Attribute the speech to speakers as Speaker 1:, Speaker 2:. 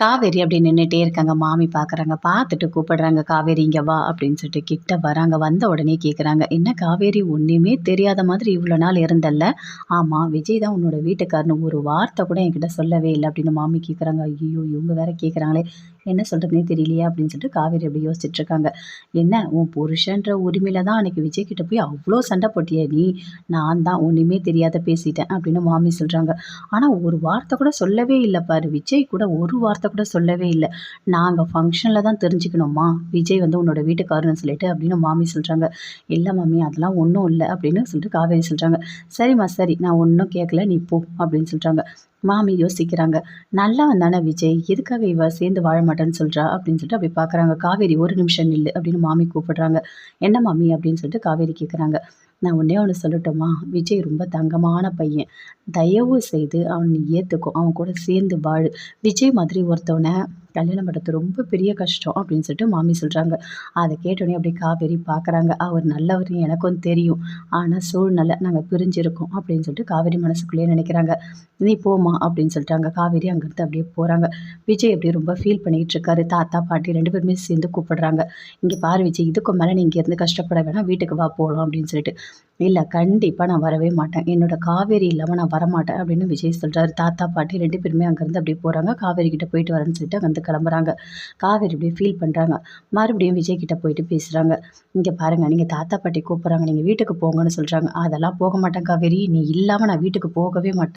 Speaker 1: காவேரி அப்படி நின்றுட்டே இருக்காங்க. மாமி பார்க்குறாங்க பார்த்துட்டு கூப்பிடுறாங்க காவேரி இங்கே வா அப்படின்னு சொல்லிட்டு கிட்ட வராங்க. வந்த உடனே கேட்குறாங்க என்ன காவேரி? ஒன்றுமே தெரியாத மாதிரி இவ்வளோ நாள் இருந்தல்ல? ஆமாம் விஜய் தான் உன்னோட வீட்டுக்காரனு ஒரு வார்த்தை கூட என்கிட்ட சொல்லவே இல்லை அப்படின்னு மாமி கேட்குறாங்க ஐயோ இவங்க வேற கேட்குறாங்களே என்ன சொல்கிறதுனே தெரியலையா அப்படின்னு சொல்லிட்டு காவேரி அப்படி யோசிச்சுட்டு இருக்காங்க என்ன உன் புருஷன்ற உரிமையில தான் அன்னைக்கு விஜய் கிட்ட போய் அவ்வளோ சண்டை போட்டிய நீ? நான் தான் ஒன்றுமே தெரியாத பேசிட்டேன் அப்படின்னு மாமி சொல்கிறாங்க ஆனால் ஒரு வார்த்தை கூட சொல்லவே இல்லை பாரு. விஜய் கூட ஒரு வார்த்தை கூட சொல்லவே இல்லை. நாங்கள் ஃபங்க்ஷனில் தான் தெரிஞ்சுக்கணுமா? விஜய் வந்து உன்னோட வீட்டுக்காரன்னு சொல்லிட்டு அப்படின்னு மாமி சொல்கிறாங்க இல்லை மாமி அதெல்லாம் ஒன்றும் இல்லை அப்படின்னு சொல்லிட்டு காவேரி சொல்கிறாங்க சரிம்மா சரி நான் ஒன்றும் கேட்கல. நீ போ அப்படின்னு சொல்கிறாங்க மாமி யோசிக்கிறாங்க. நல்லா தானே விஜய்? எதுக்காக இவ சேர்ந்து வாழ மாட்டேன்னு சொல்கிறா அப்படின்னு சொல்லிட்டு அப்படி பார்க்குறாங்க காவேரி ஒரு நிமிஷம் நில்லு அப்படின்னு மாமி கூப்பிடுறாங்க. என்ன மாமி? அப்படின்னு சொல்லிட்டு காவேரி கேட்குறாங்க நான் ஒன்றே ஒன்று சொல்லட்டுமா விஜய் ரொம்ப தங்கமான பையன். தயவு செய்து அவன் ஏற்றுக்கும் அவன் கூட சேர்ந்து வாழு. விஜய் மாதிரி ஒருத்தவனை கல்யாணம் பண்ணுறது ரொம்ப பெரிய கஷ்டம் அப்படின்னு சொல்லிட்டு மாமி சொல்கிறாங்க அதை கேட்டோடனே அப்படி காவேரி பார்க்குறாங்க அவர் நல்லவர் எனக்கும் தெரியும். ஆனால் சூழ்நிலை நாங்கள் பிரிஞ்சிருக்கோம். அப்படின்னு சொல்லிட்டு காவேரி மனசுக்குள்ளேயே நினைக்கிறாங்க. நீ போமா அப்படின்னு சொல்லிட்டாங்க. காவேரி அங்கேருந்து அப்படியே போகிறாங்க விஜய் அப்படியே ரொம்ப ஃபீல் பண்ணிகிட்டு இருக்காரு. தாத்தா பாட்டி ரெண்டு பேருமே சேர்ந்து கூப்பிடுறாங்க. இங்கே பாரு விஜய் இதுக்கு மேலே நீ இங்கேருந்து கஷ்டப்பட வேணாம். வீட்டுக்கு வா போகலாம் அப்படின்னு சொல்லிட்டு இல்லை கண்டிப்பாக நான் வரவே மாட்டேன். என்னோட காவேரி இல்லாமல் நான் வரமாட்டேன் அப்படின்னு விஜய் சொல்கிறாரு தாத்தா பாட்டி ரெண்டு பேருமே அங்கேருந்து அப்படியே போகிறாங்க காவேரி கிட்டே போயிட்டு வரேன்னு சொல்லிட்டு அங்கேருந்து கிளம்புறாங்க. காவேரி அப்படியே ஃபீல் பண்ணுறாங்க மறுபடியும் விஜய் கிட்டே போயிட்டு பேசுகிறாங்க இங்கே பாருங்கள் நீங்கள் தாத்தா பாட்டி கூப்பிட்றாங்க. நீங்கள் வீட்டுக்கு போங்கன்னு சொல்கிறாங்க அதெல்லாம் போக மாட்டேன் காவேரி. நீ இல்லாமல் நான் வீட்டுக்கு போகவே மாட்டேன்.